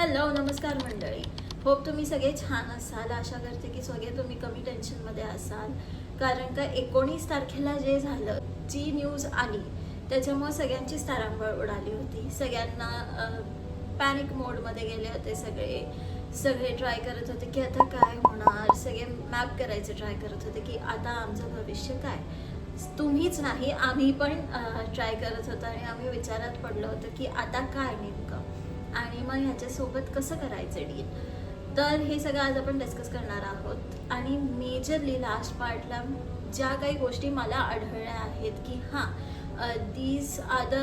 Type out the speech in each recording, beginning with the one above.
Hello नमस्कार मंडळी. Hope तुम्ही सगळे छान असाल. आशा करते की सगळे तुम्ही कमी टेन्शनमध्ये असाल. कारण का एकोणीस तारखेला जे झालं जी न्यूज आली त्याच्यामुळे सगळ्यांचीच तारांबळ उडाली होती. सगळ्यांना पॅनिक मोडमध्ये गेले होते सगळे. सगळे ट्राय करत होते की आता काय होणार? सगळे मॅप करायचे ट्राय करत होते की आता आमचं भविष्य काय? तुम्हीच नाही आम्ही पण ट्राय करत होतो आणि आम्ही विचारात पडलो होतो की आता काय नेमकं आणि मग ह्याच्यासोबत कसं करायचं डील तर हे सगळं आज आपण डिस्कस करणार आहोत. आणि मेजरली लास्ट पार्टला ज्या काही गोष्टी मला आढळल्या आहेत की हां दीज आर द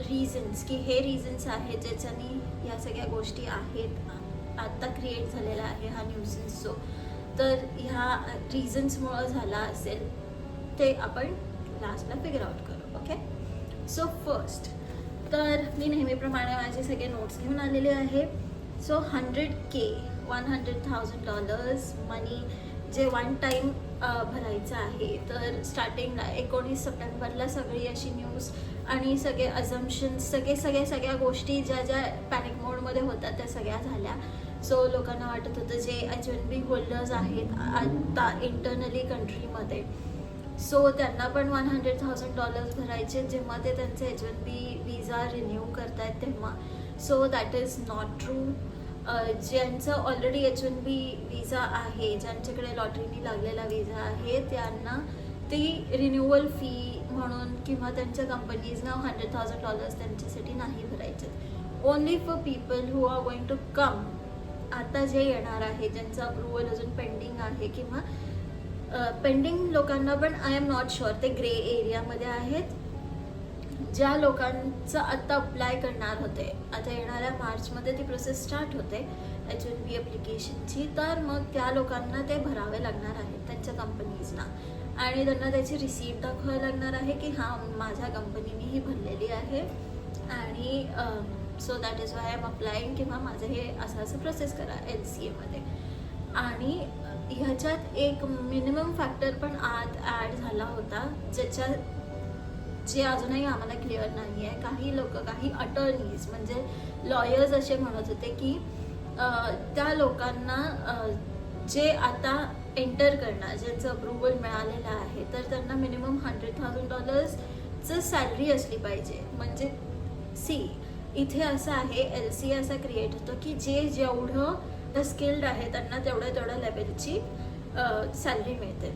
रिझन्स की हे रिझन्स आहेत ज्याच्यानी या सगळ्या गोष्टी आहेत आत्ता क्रिएट झालेला आहे हा न्यूजन्स जो. तर ह्या रिझन्समुळं झाला असेल ते आपण लास्टला फिगर आउट करू ओके सो फर्स्ट तर मी नेहमीप्रमाणे माझे सगळे नोट्स घेऊन आलेले आहे. So hundred K one hundred thousand dollars money जे वन टाईम भरायचं आहे. तर स्टार्टिंगला एकोणीस सप्टेंबरला सगळी अशी न्यूज आणि सगळे अझम्पन्स सगळे सगळे सगळ्या गोष्टी ज्या ज्या पॅनिक मोडमध्ये होतात त्या सगळ्या झाल्या. सो लोकांना वाटत होतं जे अजून बी होल्डर्स आहेत आत्ता इंटरनली कंट्रीमध्ये सो त्यांना पण वन हंड्रेड थाउजंड डॉलर्स भरायचे जेव्हा ते त्यांचे H one B visa renew करतायत तेव्हा. So that is not true ज्यांचं already H one B visa आहे ज्यांच्याकडे लॉटरीनी लागलेला विजा आहे त्यांना ती रिन्युअल फी म्हणून किंवा त्यांच्या कंपनीजना हंड्रेड थाउजंड डॉलर्स त्यांच्यासाठी नाही भरायचे only for people who are going to come आता जे येणार आहे ज्यांचं अप्रुव्हल अजून पेंडिंग आहे किंवा पेंडिंग लोकांना पण आय एम नॉट शुअर ते ग्रे एरियामध्ये आहेत. ज्या लोकांचं आत्ता अप्लाय करणार होते आता येणाऱ्या मार्चमध्ये ती प्रोसेस स्टार्ट होते एच एन बी ॲप्लिकेशनची तर मग त्या लोकांना ते भरावे लागणार आहेत त्यांच्या कंपनीजना आणि त्यांना त्याची रिसीट दाखवावी लागणार आहे की हां माझ्या कंपनीने ही भरलेली आहे. आणि so that is why am applying किंवा माझं हे असं असं प्रोसेस करा एन सी एमध्ये आणि ह्याच्यात एक मिनिमम फॅक्टर पण आत ॲड झाला होता ज्याच्या जे अजूनही आम्हाला क्लिअर नाही आहे काही लोक काही अटर्नीज म्हणजे लॉयर्स असे म्हणत होते की त्या लोकांना जे आता एंटर करणार ज्यांचं अप्रुव्हल मिळालेलं आहे तर त्यांना मिनिमम हंड्रेड थाउजंड डॉलर्सचं सॅलरी असली पाहिजे. म्हणजे सी इथे असं आहे एल सी असा क्रिएट होतो की जे जेवढं स्किल्ड आहे त्यांना तेवढ्या तेवढ्या लेवलची सॅलरी मिळते.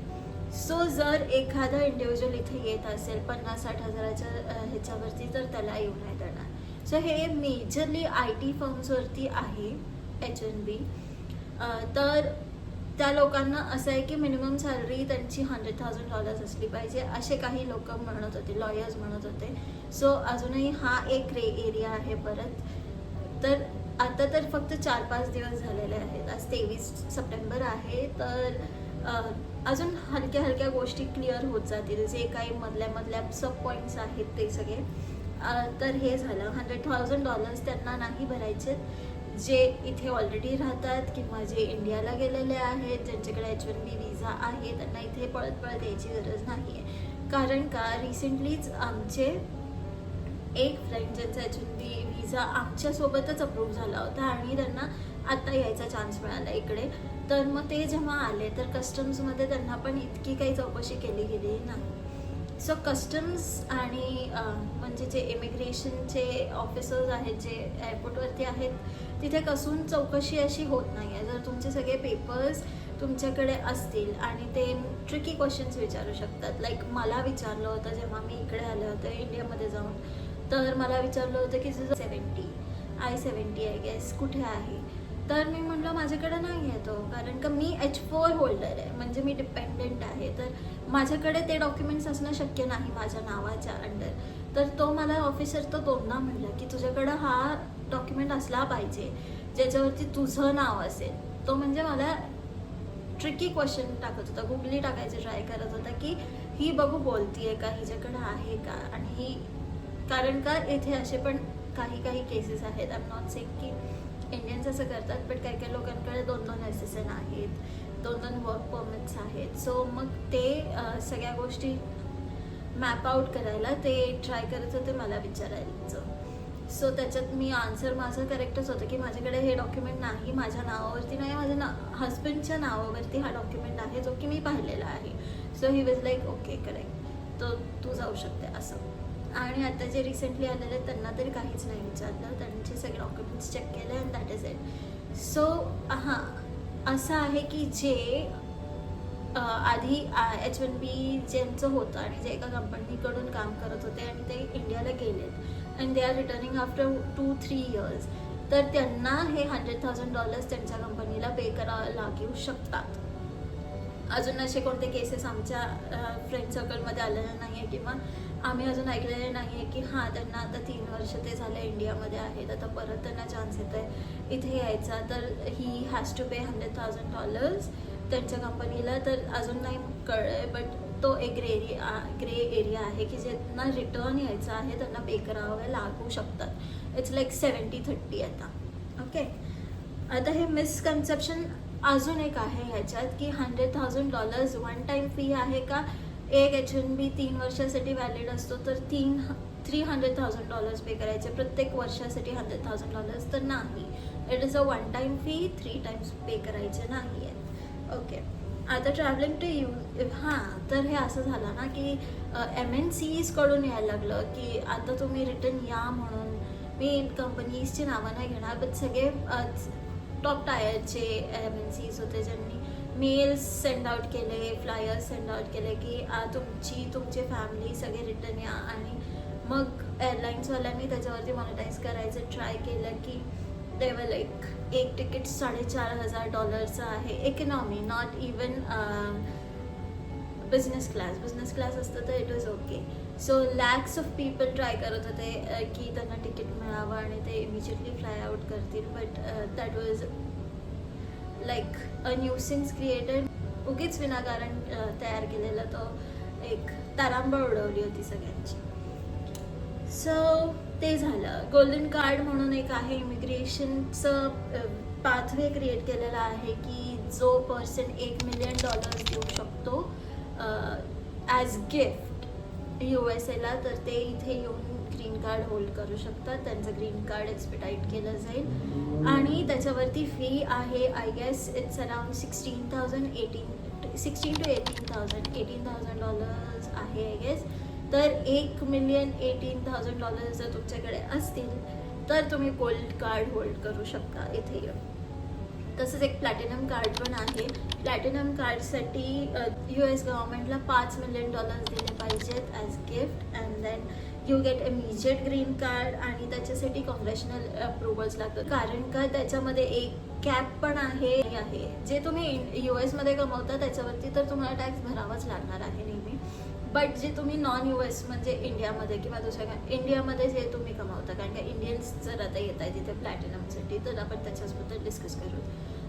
सो जर एखादा इंडिव्हिज्युअल इथे येत असेल पन्नास साठ हजाराच्या ह्याच्यावरती तर त्याला येऊ नाही देणार. सो हे मेजरली आय टी फर्म्सवरती आहे एच एन बी तर त्या लोकांना असं आहे की मिनिमम सॅलरी त्यांची हंड्रेड थाउजंड डॉलर्स असली पाहिजे असे काही लोक म्हणत होते लॉयर्स म्हणत होते. सो अजूनही हा एक ग्रे एरिया आहे परत. तर आता तर फक्त चार पाच दिवस झालेले आहेत. आज तेवीस सप्टेंबर आहे तर अजून हलक्या हलक्या गोष्टी क्लिअर होत जातील. जे काही मधल्या मधल्या सब पॉईंट्स आहेत ते सगळे. तर हे झालं. हंड्रेड थाउजंड डॉलर्स त्यांना नाही भरायचे. जे इथे ऑलरेडी राहतात किंवा जे इंडियाला गेलेले आहेत ज्यांच्याकडे एच वन बी विजा आहे त्यांना इथे पळत पळत यायची गरज नाही आहे कारण का? रिसेंटलीच आमचे एक फ्रेंड ज्यांचा एच वन आमच्यासोबतच अप्रूव्ह झाला होता आणि त्यांना आत्ता यायचा चान्स मिळाला इकडे. तर मग ते जेव्हा आले तर कस्टम्समध्ये त्यांना पण इतकी काही चौकशी केली गेली नाही सो कस्टम्स आणि म्हणजे जे इमिग्रेशनचे ऑफिसर्स आहेत जे एअरपोर्टवरती आहेत तिथे कसून चौकशी अशी होत नाही आहे. जर तुमचे सगळे पेपर्स तुमच्याकडे असतील आणि ते ट्रिकी क्वेश्चन्स विचारू शकतात. लाईक मला विचारलं होतं जेव्हा मी इकडे आले होते इंडियामध्ये जाऊन. तर मला विचारलं होतं की seventy I seventy I guess कुठे आहे? तर मी म्हटलं माझ्याकडे नाही आहे तो कारण का मी एच फोर होल्डर आहे. म्हणजे मी डिपेंडेंट आहे. तर माझ्याकडे ते डॉक्युमेंट्स असणं शक्य नाही माझ्या नावाच्या अंडर तर तो मला ऑफिसर तो दोनदा म्हणला की तुझ्याकडं हा डॉक्युमेंट असला पाहिजे ज्याच्यावरती तुझं नाव असेल. तो म्हणजे मला ट्रिकी क्वेश्चन टाकत होता. गुगली टाकायचे ट्राय करत होता की ही बघू बोलतीये का? हिच्याकडं आहे का? आणि ही कारण का इथे असे पण काही काही केसेस आहेत. आय एम नॉट सेक की इंडियन्स असं करतात बट काही काही लोकांकडे दोन दोन एस एस एन आहेत. दोन दोन वर्क परमिट्स आहेत. सो मग ते सगळ्या गोष्टी मॅप आउट करायला ते ट्राय करत होते मला विचारायचं. सो त्याच्यात मी आन्सर माझं करेक्टच होतं की माझ्याकडे हे डॉक्युमेंट नाही माझ्या नावावरती नाही माझ्या ना हस्बंडच्या नावावरती हा डॉक्युमेंट आहे जो की मी पाहिलेला आहे. So he was like okay correct तो तू जाऊ शकते असं. आणि आता जे रिसेंटली आलेले आहेत त्यांना तरी काहीच नाही विचारलं. त्यांचे सगळे डॉक्युमेंट्स चेक केले and that is it so हां असं आहे की जे आधी एच वन बी ज्यांचं होतं आणि जे एका कंपनीकडून काम करत होते आणि ते इंडियाला गेलेत and they are returning after two three years तर त्यांना हे हंड्रेड थाउजंड डॉलर्स त्यांच्या कंपनीला पे करावं लागू शकतात. अजून असे कोणते केसेस आमच्या फ्रेंड सर्कलमध्ये आलेले नाही आहे किंवा आम्ही अजून ऐकलेले नाही आहे की हां त्यांना आता तीन वर्ष ते झाले इंडियामध्ये आहेत आता परत त्यांना चान्स येत आहे इथे यायचा. तर he has to pay hundred thousand dollars त्यांच्या कंपनीला तर अजून नाही कळलं बट तो एक ग्रे एरिया ग्रे एरिया आहे की ज्यांना रिटर्न यायचं आहे त्यांना पे करावं लागू शकतात. इट्स लाईक सेवन्टी थर्टी आता. ओके आता हे मिसकन्सेप्शन अजून एक आहे ह्याच्यात की hundred thousand dollars one time fee आहे का? एक एच एन बी तीन वर्षासाठी व्हॅलिड असतो तर तीन three hundred thousand dollars pay करायचे. प्रत्येक वर्षासाठी हंड्रेड थाउजंड डॉलर्स तर नाही. It is a one time fee three times pay करायचे नाही आहेत. ओके आता ट्रॅव्हलिंग टू यू हां तर हे असं झालं ना की एम एन सीजकडून यायला लागलं की आता तुम्ही रिटर्न या म्हणून. मी कंपनीजची नावं नाही घेणार बट सगळे टॉप टायरचे एम एन सीज होते ज्यांनी मेल्स सेंड आउट केले फ्लायर्स सेंड आउट केले की आ, तुमची तुमचे फॅमिली सगळे रिटर्न या. आणि मग एअरलाईन्सवाल्यांनी त्याच्यावरती मॉनिटाईज करायचं ट्राय केलं की तेव्हा लाईक एक तिकीट साडेचार हजार डॉलरचं आहे. Economy not even business class business class असतं तर it was okay so lots of people try करत होते की त्यांना तिकीट मिळावं आणि ते इमिजिएटली फ्लाय आउट करतील. But that was like a nuisance created उगीच विनाकारण तयार केलेला तो एक तारांबळ उडवली होती सगळ्यांची. सो ते झालं. गोल्डन कार्ड म्हणून एक आहे इमिग्रेशनचं पाथवे क्रिएट केलेलं आहे की जो पर्सन एक मिलियन डॉलर्स देऊ शकतो ॲज गिफ्ट यू एस एला तर ते इथे येऊन ग्रीन कार्ड होल्ड करू शकतात. त्यांचं ग्रीन कार्ड एक्सपिटाईट केलं जाईल. आणि त्याच्यावरती फी आहे I guess it's around sixteen thousand eighteen sixteen to eighteen thousand eighteen thousand dollars आहे आय गेस तर एक मिलियन एटीन थाउजंड डॉलर्स जर तुमच्याकडे असतील तर तुम्ही गोल्ड कार्ड होल्ड करू शकता इथे येऊन. तसंच एक प्लॅटिनम कार्ड पण आहे. प्लॅटिनम कार्डसाठी यू एस गव्हर्नमेंटला पाच मिलियन डॉलर्स दिले पाहिजेत as gift and then you get immediate green card आणि त्याच्यासाठी कॉन्ग्रेशनल अप्रुव्हल्स लागतात. कारण का त्याच्यामध्ये एक कॅप पण आहे आहे. जे तुम्ही यू एसमध्ये कमवता त्याच्यावरती तर तुम्हाला टॅक्स भरावाच लागणार आहे नेहमी. बट जे तुम्ही नॉन यू एस म्हणजे इंडियामध्ये किंवा दुसऱ्या इंडियामध्ये जे तुम्ही कमावता कारण का इंडियन्स जर आता येत आहे तिथे प्लॅटिनमसाठी तर आपण त्याच्याचबद्दल डिस्कस करू.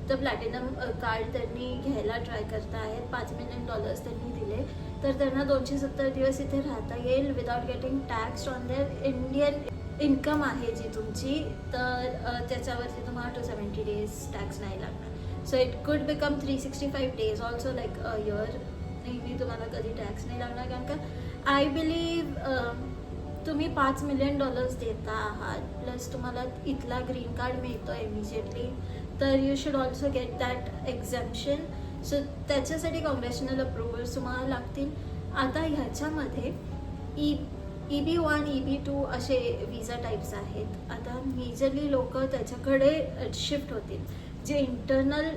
तर प्लॅटिनम कार्ड त्यांनी घ्यायला ट्राय करता आहेत पाच मिलियन डॉलर्स त्यांनी दिले. तर त्यांना दोनशे सत्तर दिवस इथे राहता येईल without getting tax on their Indian income आहे जी तुमची. तर त्याच्यावरती तुम्हाला टू सेवन्टी डेज टॅक्स नाही लागणार. So it could become three sixty five days also like a year नेहमी तुम्हाला कधी टॅक्स नाही लागणार. कारण का आय बिलीव्ह तुम्ही पाच मिलियन डॉलर्स देता आहात. प्लस तुम्हाला इथला ग्रीन कार्ड मिळतो इमिजिएटली तर you should also get that exemption so त्याच्यासाठी काँग्रेशनल अप्रुव्हल्स तुम्हाला लागतील. आता ह्याच्यामध्ये E E B one E B two असे विजा टाईप्स आहेत. आता मेजरली लोक त्याच्याकडे शिफ्ट होतील. जे इंटरनल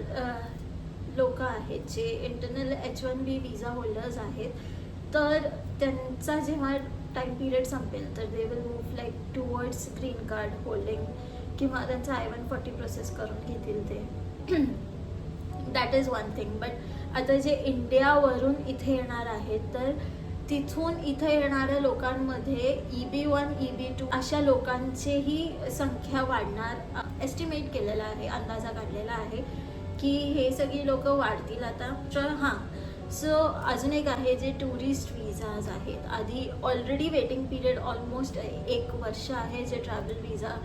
लोक आहेत जे internal H one B visa holders आहेत तर त्यांचा जेव्हा टाईम पिरियड संपेल तर they will move like towards green card holding किंवा त्यांचा आय वन फॉर्टी प्रोसेस करून घेतील ते. That is one thing but आता जे इंडियावरून इथे येणार आहेत तर तिथून इथे येणाऱ्या लोकांमध्ये E B one E B two अशा लोकांचीही संख्या वाढणार एस्टिमेट केलेला आहे अंदाजा काढलेला आहे की हे सगळी लोक वाढतील आता. तर हां. सो अजून एक आहे जे टुरिस्ट विजाज आहेत. आधी ऑलरेडी वेटिंग पिरियड ऑलमोस्ट एक वर्ष आहे जे ट्रॅव्हल विजा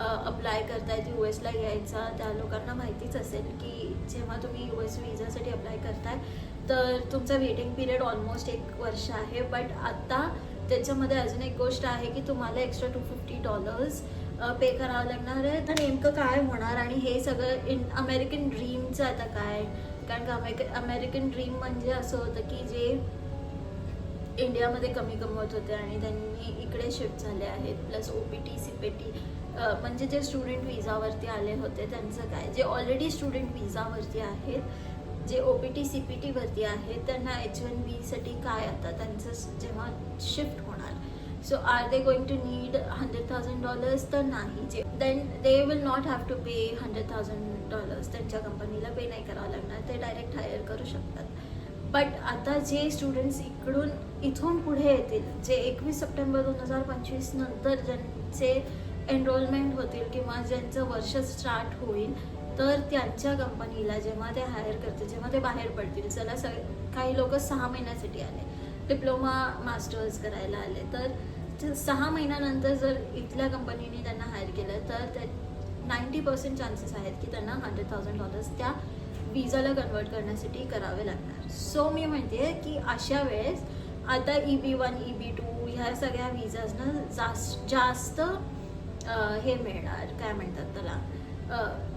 अप्लाय करतायत यू एसला यायचा त्या लोकांना माहितीच असेल की जेव्हा तुम्ही यू एस विजासाठी अप्लाय करताय तर तुमचा वेटिंग पिरियड ऑलमोस्ट एक वर्ष आहे. बट आता त्याच्यामध्ये अजून एक गोष्ट आहे की तुम्हाला extra two fifty dollars pay करावं लागणार आहे. तर नेमकं काय होणार आणि हे सगळं इन अमेरिकन ड्रीमचं आता काय? कारण का अमेरिकन अमेरिकन ड्रीम म्हणजे असं होतं की जे इंडियामध्ये कमी कमवत होते आणि त्यांनी इकडे शिफ्ट झाले आहेत. Plus O P T C P T म्हणजे जे स्टुडंट विजावरती आले होते त्यांचं काय? जे ऑलरेडी स्टुडंट विजावरती आहेत जे O P T C P टीवरती आहेत त्यांना एच वन बीसाठी काय आता त्यांचं जेव्हा शिफ्ट होणार? So are they going to need hundred thousand dollars तर नाही. जे then they will not have to pay hundred thousand dollars त्यांच्या कंपनीला पे नाही करावं लागणार. ते डायरेक्ट हायर करू शकतात. बट आता जे स्टुडंट्स इकडून इथून पुढे येतील जे एकवीस सप्टेंबर दोन हजार पंचवीस नंतर ज्यांचे एनरोलमेंट होतील किंवा ज्यांचं वर्ष स्टार्ट होईल तर त्यांच्या कंपनीला जेव्हा ते हायर करतील जेव्हा ते बाहेर पडतील. चला सग काही लोक सहा महिन्यासाठी आले. डिप्लोमा मास्टर्स करायला आले. तर सहा महिन्यानंतर जर इथल्या कंपनीने त्यांना हायर केलं तर ते नाईंटी पर्सेंट चान्सेस आहेत की त्यांना हंड्रेड थाउजंड डॉलर्स त्या विजाला कन्वर्ट करण्यासाठी करावे लागणार. सो मी म्हणते की अशा वेळेस आता E B one E B two ह्या सगळ्या विजाजनं जास्त जास्त हे मिळणार काय म्हणतात त्याला?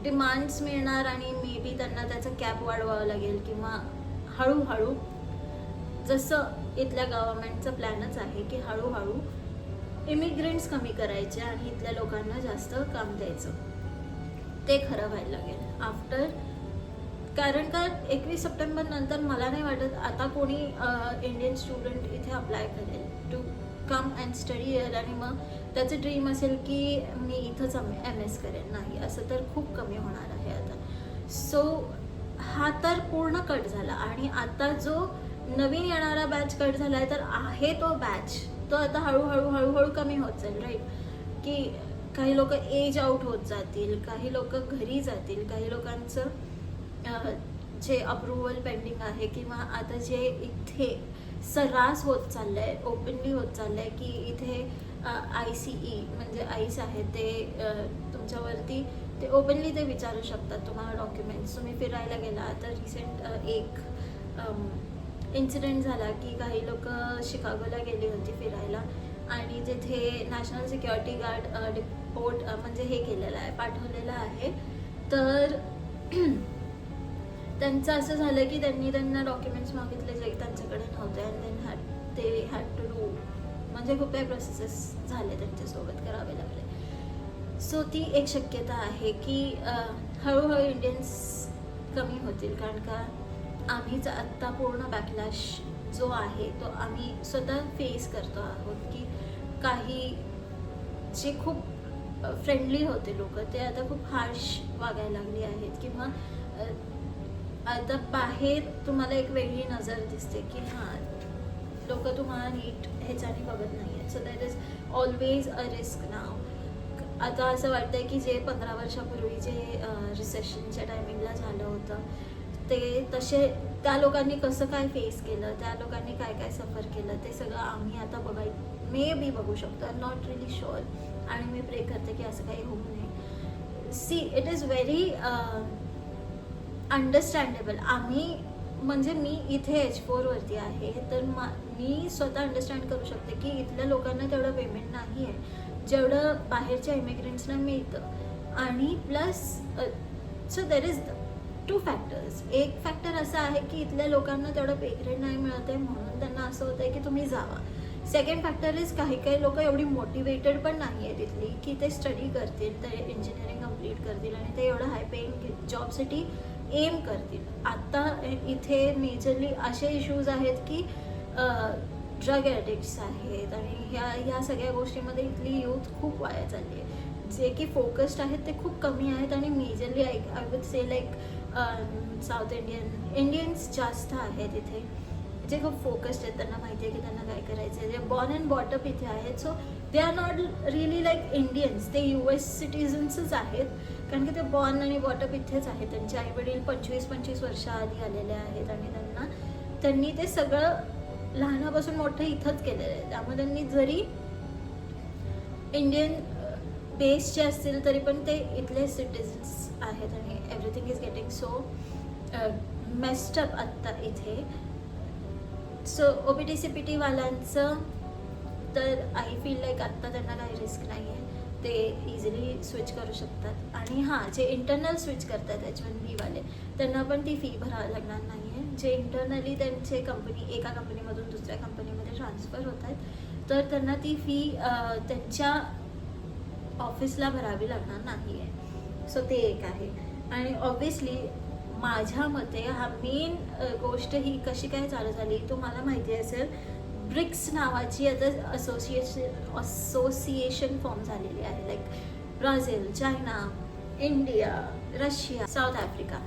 डिमांड्स मिळणार आणि मे बी त्यांना त्याचं कॅप वाढवावं लागेल किंवा हळूहळू जसं इथल्या गव्हर्मेंटचं प्लॅनच आहे की हळूहळू इमिग्रेंट्स कमी करायचे आणि इथल्या लोकांना जास्त काम द्यायचं. ते खरं व्हायला लागेल. आफ्टर कारण का एकवीस सप्टेंबर नंतर मला नाही वाटत आता कोणी इंडियन स्टुडंट इथे अप्लाय करेल. कम अँड स्टडी इयर आणि मग त्याचं ड्रीम असेल की मी इथंच एम एस करेन. नाही असं तर खूप कमी होणार आहे आता. सो हा तर पूर्ण कट झाला. आणि आता जो नवीन येणारा बॅच कट झाला आहे तर आहे तो बॅच तो आता हळूहळू हळूहळू कमी होत जाईल राईट की काही लोक एज आउट होत जातील काही लोक घरी जातील काही लोकांचं जे अप्रुव्हल पेंडिंग आहे किंवा आता जे इथे सर्रास होत चाललं आहे ओपनली होत चाललं आहे की इथे आय सी ई म्हणजे आईस आहे ते तुमच्यावरती ते ओपनली ते विचारू शकतात तुम्हाला डॉक्युमेंट्स तुम्ही फिरायला गेला तर रिसेंट एक इन्सिडेंट झाला की काही लोक शिकागोला गेली होती फिरायला आणि जिथे नॅशनल सिक्युरिटी गार्ड डिपोर्ट म्हणजे हे केलेलं आहे पाठवलेलं आहे. तर त्यांचं असं झालं की त्यांनी त्यांना डॉक्युमेंट्स मागितले जे त्यांच्याकडे नव्हते अँड देन हॅड ते हॅड टू डू म्हणजे खूप काही प्रोसेसेस झाले त्यांच्यासोबत करावे लागले. सो ती एक शक्यता आहे की हळूहळू इंडियन्स कमी होतील कारण का आम्हीच आत्ता पूर्ण बॅकलॅश जो आहे तो आम्ही स्वतः फेस करतो आहोत की काही जे खूप फ्रेंडली होते लोक ते आता खूप हार्श वागायला लागली आहेत किंवा आता बाहेर तुम्हाला एक वेगळी नजर दिसते की हां लोक तुम्हाला नीट ह्याच्याने बघत नाही आहेत so that is always a risk now आता असं वाटतंय की जे पंधरा वर्षापूर्वी जे रिसेशनच्या टायमिंगला झालं होतं ते तसे त्या लोकांनी कसं काय फेस केलं त्या लोकांनी काय काय सफर केलं ते सगळं आम्ही आता बघाय मे बी बघू शकतो. आय नॉट रिली शुअर आणि मी प्रे करते की असं काही होऊ नये. See it is very understandable आम्ही म्हणजे मी इथे एच फोरवरती आहे तर मा मी स्वतः अंडरस्टँड करू शकते की इथल्या लोकांना तेवढं पेमेंट नाही आहे जेवढं बाहेरच्या इमिग्रंट्सना मिळतं. आणि plus so there is two factors एक फॅक्टर असं आहे की इथल्या लोकांना तेवढं पेग्रेड नाही मिळत आहे म्हणून त्यांना असं होतं आहे की तुम्ही जावा. सेकंड फॅक्टर इज काही काही लोक एवढी मोटिवेटेड पण नाही आहे तिथली की ते स्टडी करतील ते इंजिनिअरिंग कंप्लीट करतील आणि ते एवढं हाय पेईंग जॉबसाठी एम करतील. आत्ता इथे मेजरली असे इश्यूज आहेत की ड्रग ॲडिक्ट्स आहेत आणि ह्या ह्या सगळ्या गोष्टीमध्ये इथली यूथ खूप वाया चालली आहे. जे की फोकस्ड आहेत ते खूप कमी आहेत आणि majorly I I would say like South Indian Indians जास्त आहेत इथे. जे खूप फोकस्ड आहेत त्यांना माहिती आहे की त्यांना काय करायचं आहे जे बॉर्न अँड बॉटअप इथे आहेत so they are not really like Indians ते यू एस सिटीजन्सच आहेत. कारण की ते बॉर्न आणि बॉटअप इथेच आहे त्यांचे आईवडील पंचवीस पंचवीस वर्ष आधी आलेले आहेत आणि त्यांना त्यांनी ते सगळं लहानापासून मोठं इथंच केलेलं आहे. त्यामुळे त्यांनी जरी इंडियन बेसचे असतील तरी पण ते इथले सिटिझन्स आहेत आणि everything is getting so messed up आत्ता इथे. So O P T C P टीवाल्यांचं तर आय फील लाईक आत्ता त्यांना काही रिस्क नाही आहे ते इझिली स्विच करू शकतात. आणि हां जे इंटरनल स्विच करतात एच वन बीवाले त्यांना पण ती फी भरावी लागणार नाही आहे जे इंटरनली त्यांचे कंपनी एका कंपनीमधून दुसऱ्या कंपनीमध्ये ट्रान्सफर होत आहेत तर त्यांना ती फी त्यांच्या ऑफिसला भरावी लागणार नाही आहे सो ते एक आहे. आणि ऑब्विसली माझ्या मते हा मेन गोष्ट ही कशी काय चालू झाली तुम्हाला माहिती असेल ब्रिक्स नावाची आता असोसिएशन असोसिएशन फॉर्म झालेली आहे. Like Brazil China India Russia South Africa.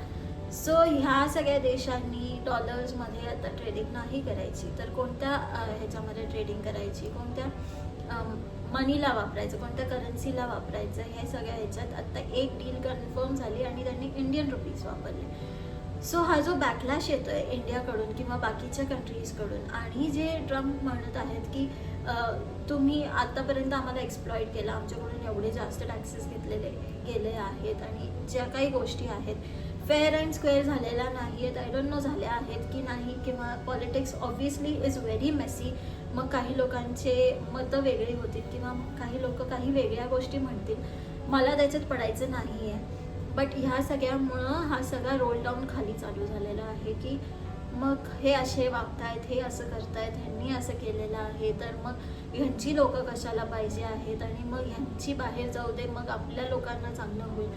So ह्या सगळ्या देशांनी डॉलर्समध्ये आता ट्रेडिंग नाही करायची. तर कोणत्या ह्याच्यामध्ये ट्रेडिंग करायची? कोणत्या मनीला वापरायचं? कोणत्या करन्सीला वापरायचं? हे सगळ्या ह्याच्यात आता एक डील कन्फर्म झाली आणि त्यांनी इंडियन रुपीज वापरले. सो हा जो बॅकलॅश येतोय इंडियाकडून किंवा बाकीच्या कंट्रीजकडून आणि जे ट्रम्प म्हणत आहेत की तुम्ही आतापर्यंत आम्हाला एक्सप्लॉईट केला आमच्याकडून एवढे जास्त टॅक्सेस घेतलेले गेले आहेत आणि ज्या काही गोष्टी आहेत फेअर अँड स्क्वेअर झालेल्या नाही आहेत आय डोंट नो झाल्या आहेत की नाही किंवा politics obviously is very messy मग काही लोकांचे मतं वेगळी होतील किंवा काही लोक काही वेगळ्या गोष्टी म्हणतील. मला त्याच्यात पडायचं नाही आहे बट ह्या सगळ्यामुळं हा सगळा रोल डाऊन खाली चालू झालेला आहे की मग हे असे वागतायत हे असं करतायत ह्यांनी असं केलेलं आहे तर मग ह्यांची लोक कशाला पाहिजे आहेत आणि मग ह्यांची बाहेर जाऊ दे मग आपल्या लोकांना चांगलं होईल.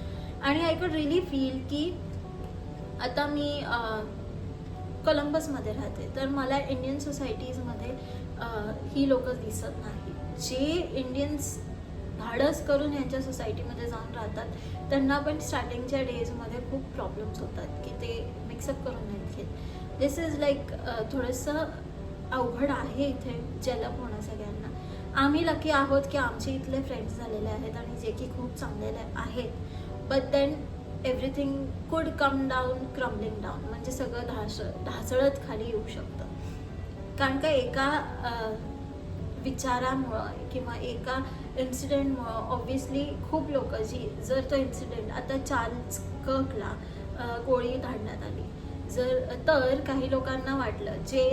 आणि आय कुड रिली फील की आता मी कोलंबसमध्ये राहते तर मला इंडियन सोसायटीजमध्ये ही लोक दिसत नाही जे इंडियन्स धाडस करून यांच्या सोसायटीमध्ये जाऊन राहतात. त्यांना पण स्टार्टिंगच्या डेजमध्ये खूप प्रॉब्लेम्स होतात की ते मिक्सअप करून नाहीत घेत. दिस इज लाईक थोडंसं अवघड आहे इथे जलप होणं सगळ्यांना. आम्ही लकी आहोत की आमचे इथले फ्रेंड्स झालेले आहेत आणि जे की खूप चांगलेले आहेत. But then everything could come down crumbling down म्हणजे सगळं ढास ढासळत खाली येऊ शकतं. कारण का एका विचारामुळं किंवा एका इन्सिडेंटमुळं ऑब्व्हियसली खूप लोक जी जर तो इन्सिडेंट आता चार्ल्स कर्कला गोळी धाडण्यात आली. जर तर काही लोकांना वाटलं जे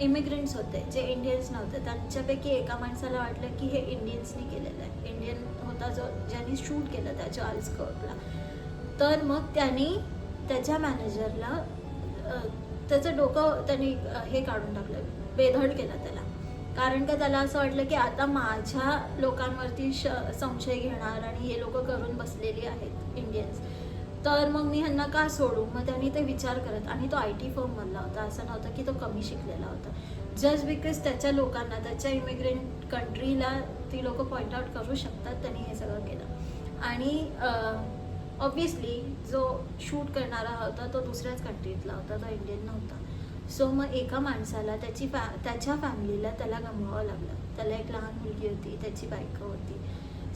इमिग्रंट्स होते जे इंडियन्स नव्हते त्यांच्यापैकी एका माणसाला वाटलं की हे इंडियन्सनी केलेलं आहे. इंडियन होता जो ज्यांनी शूट केलं त्या चार्ल्स कर्कला तर मग त्यांनी त्याच्या मॅनेजरला त्याचं डोकं त्यांनी हे काढून टाकलं. बेधड केलं त्याला. कारण का त्याला असं वाटलं की आता माझ्या लोकांवरती श संशय घेणार आणि हे लोक करून बसलेली आहेत इंडियन्स तर मग मी ह्यांना का सोडू? मग त्यांनी ते विचार करत आणि तो आय टी फर्ममधला होता. असं नव्हतं की तो कमी शिकलेला होता. जस्ट बिकॉज त्याच्या लोकांना त्याच्या इमिग्रेंट कंट्रीला ती लोक पॉईंट आउट करू शकतात त्यांनी हे सगळं केलं. आणि ऑब्विसली जो शूट करणारा होता तो दुसऱ्याच कंट्रीतला होता तो इंडियन नव्हता. सो मग एका माणसाला त्याची फॅ त्याच्या फॅमिलीला त्याला गमवावं लागलं. त्याला एक लहान मुलगी होती त्याची बायको होती.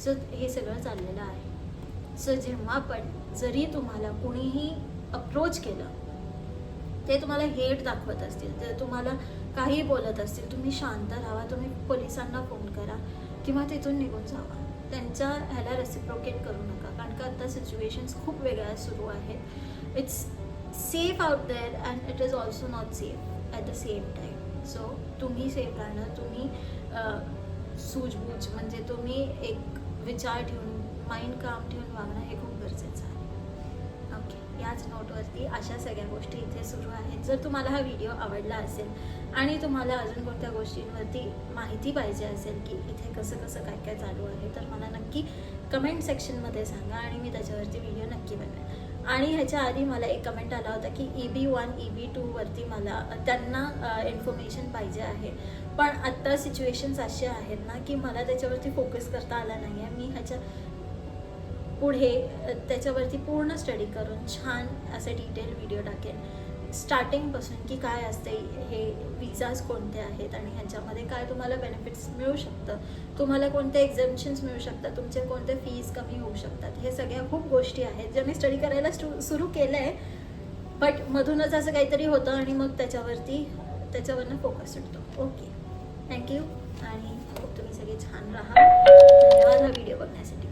सो हे सगळं चाललेलं आहे. सो जेव्हा पण जरी तुम्हाला कुणीही अप्रोच केलं ते तुम्हाला हेट दाखवत असतील ते तुम्हाला काही बोलत असतील तुम्ही शांत राहा तुम्ही पोलिसांना फोन करा किंवा तिथून निघून जावा. त्यांच्या ह्याला रेसिप्रोकेट करू नका. कारण का आता सिच्युएशन्स खूप वेगळ्या सुरू आहेत. It's safe out there and it is also not safe at the same time so तुम्ही सेफ राहणं तुम्ही सूझबूझ म्हणजे तुम्ही एक विचार ठेवून माइंड काम ठेवून वागणं हे खूप गरजेचं आहे. ओके याच नोटवरती अशा सगळ्या गोष्टी इथे सुरू आहेत. जर तुम्हाला हा व्हिडिओ आवडला असेल आणि तुम्हाला अजून कोणत्या गोष्टींवरती माहिती पाहिजे असेल की इथे कसं कसं काय काय चालू आहे तर मला नक्की कमेंट सेक्शनमध्ये सांगा आणि मी त्याच्यावरती व्हिडिओ नक्की बनवेन. आणि ह्याच्या आधी मला एक कमेंट आला होता की E B one E B टूवरती मला त्यांना इन्फॉर्मेशन पाहिजे आहे. पण आत्ता सिच्युएशन्स असे आहेत ना की मला त्याच्यावरती फोकस करता आला नाही आहे मी ह्याच्या पुढे त्याच्यावरती पूर्ण स्टडी करून छान असे डिटेल व्हिडिओ टाकेन. स्टार्टिंगपासून की काय असते हे विजाज कोणते आहेत आणि ह्याच्यामध्ये काय तुम्हाला बेनिफिट्स मिळू शकतं? तुम्हाला कोणते एक्झामिशन्स मिळू शकतात? तुमचे कोणते फीज कमी होऊ शकतात? हे सगळ्या खूप गोष्टी आहेत ज्या मी स्टडी करायला सुरू केलं आहे बट मधूनच असं काहीतरी होतं आणि मग त्याच्यावरती त्याच्यावरनं फोकस सुटतो. ओके थँक्यू आणि खूप तुम्ही सगळे छान राहा. धन्यवाद. हा व्हिडिओ बघण्यासाठी.